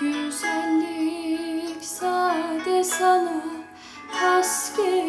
güzellik sade sana has gelir.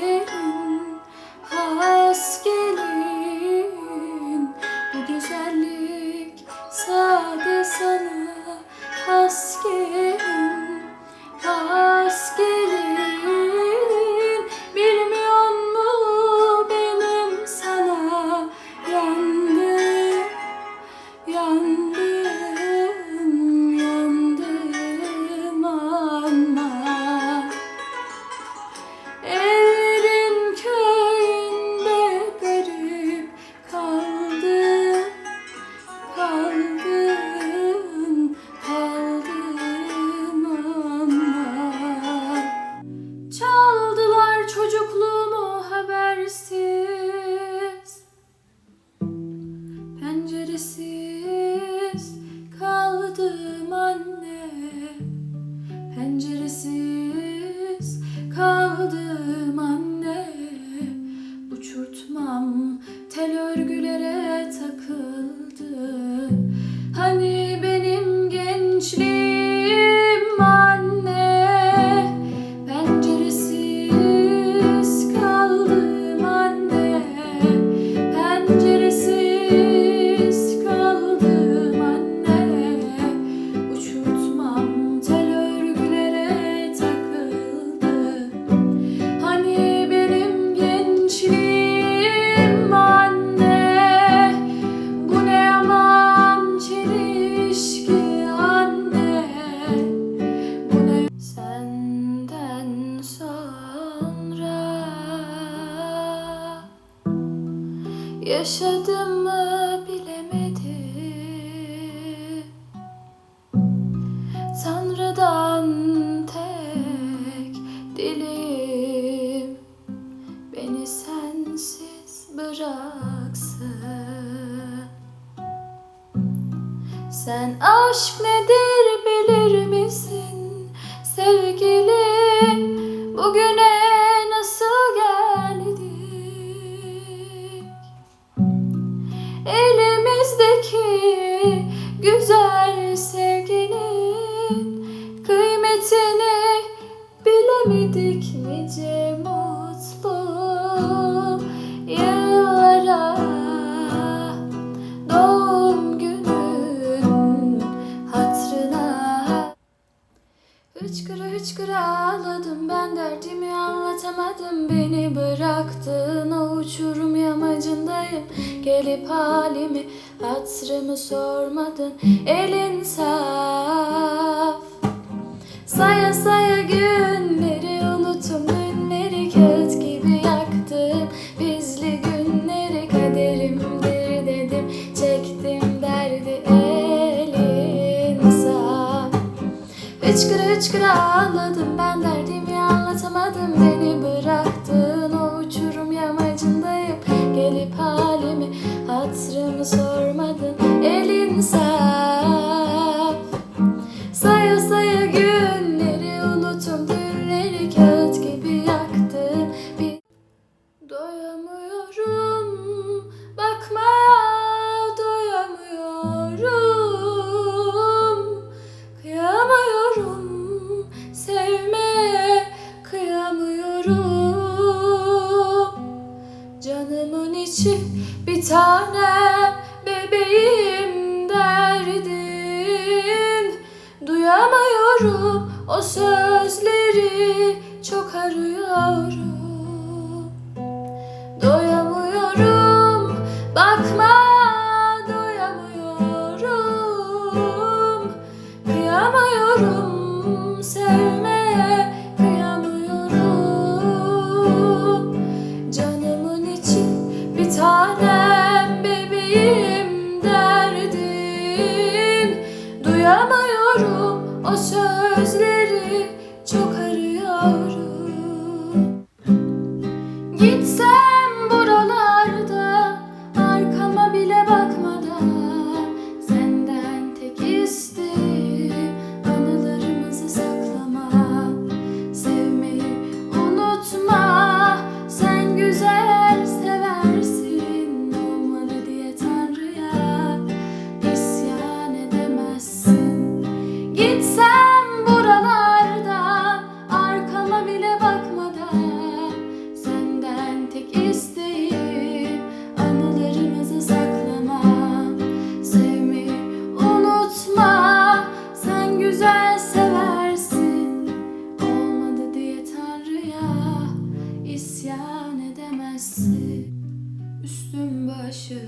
see Sen aşk nedir? Gelip halimi hatırımı sormadın. Elin saf. Saya saya günleri unutum günleri Kağıt gibi yaktım. Bizli günleri Kaderimdir dedim. Çektim derdi elin saf. Hıçkıra hıçkıra ağladım ben derdimi anlatamadım. so It's so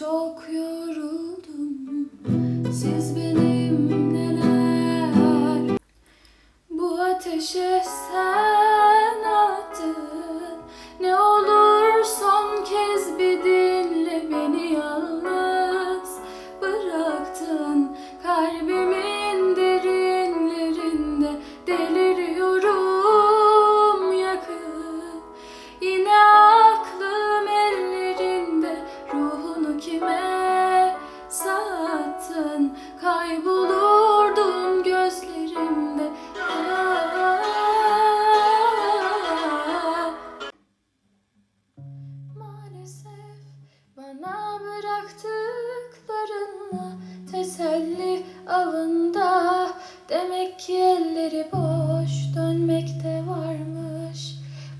Çok yoruldum. Siz benim neler? Bu ateşe sen Demek ki elleri boş dönmekte varmış.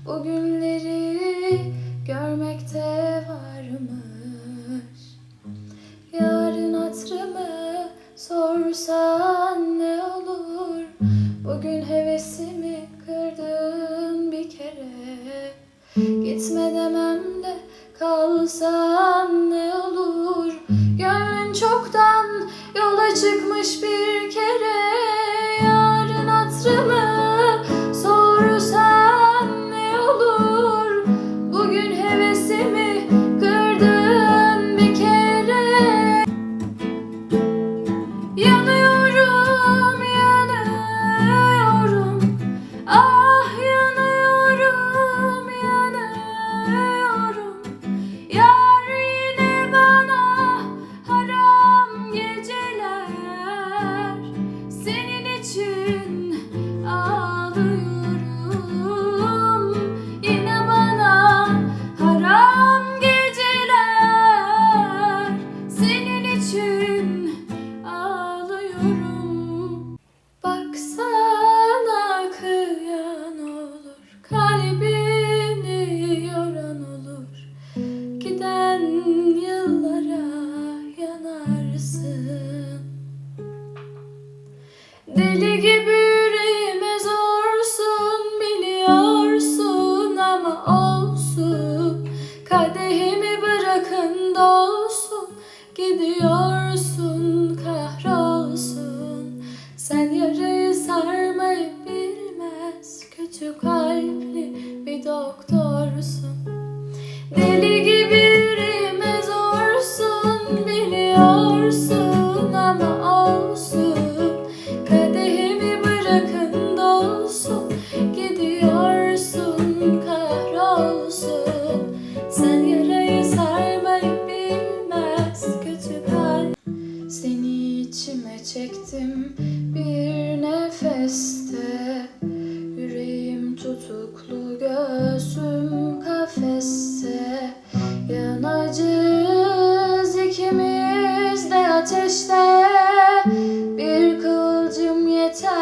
Bugünleri görmekte varmış. Yarın hatırımı sorsan ne olur? Bugün hevesimi kırdın bir kere. Gitme demem de kalsan ne olur? Gönlün çoktan yola çıkmış bir de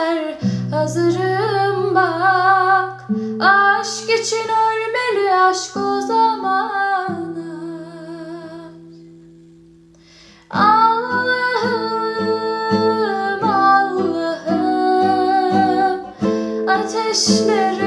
yeter Hazırım bak. Aşk için ölmeli aşk o zamanlar Allah'ım Allah'ım. Ateşleri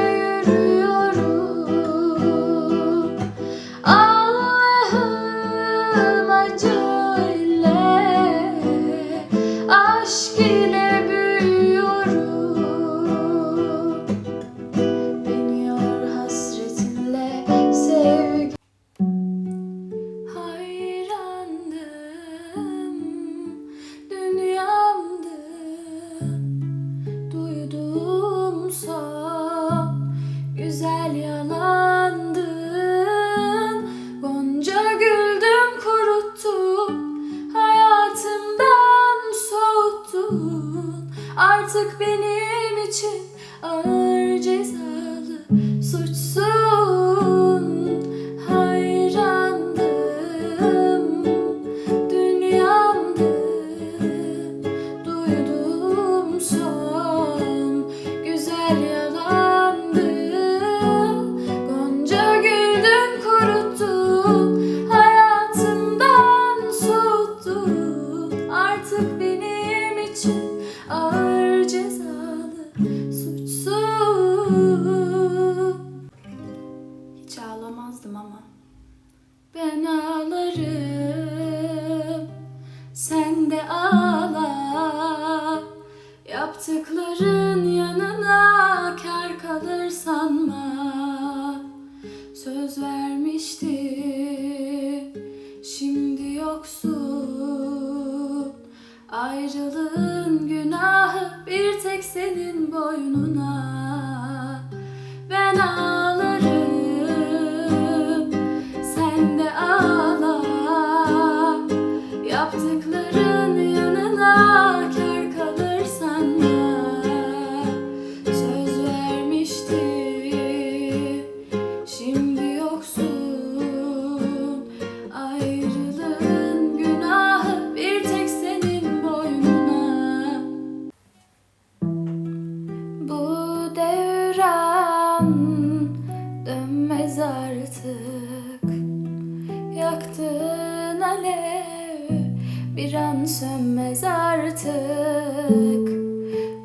sönmez artık.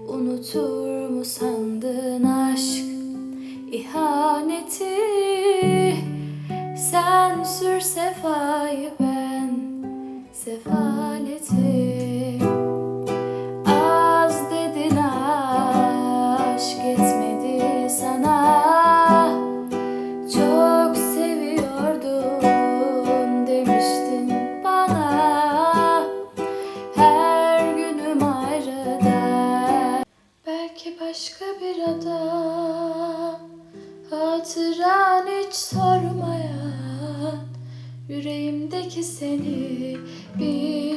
Unutur mu sandın aşk ihaneti? Sen sür sefayı ben sefaleti. ki seni bir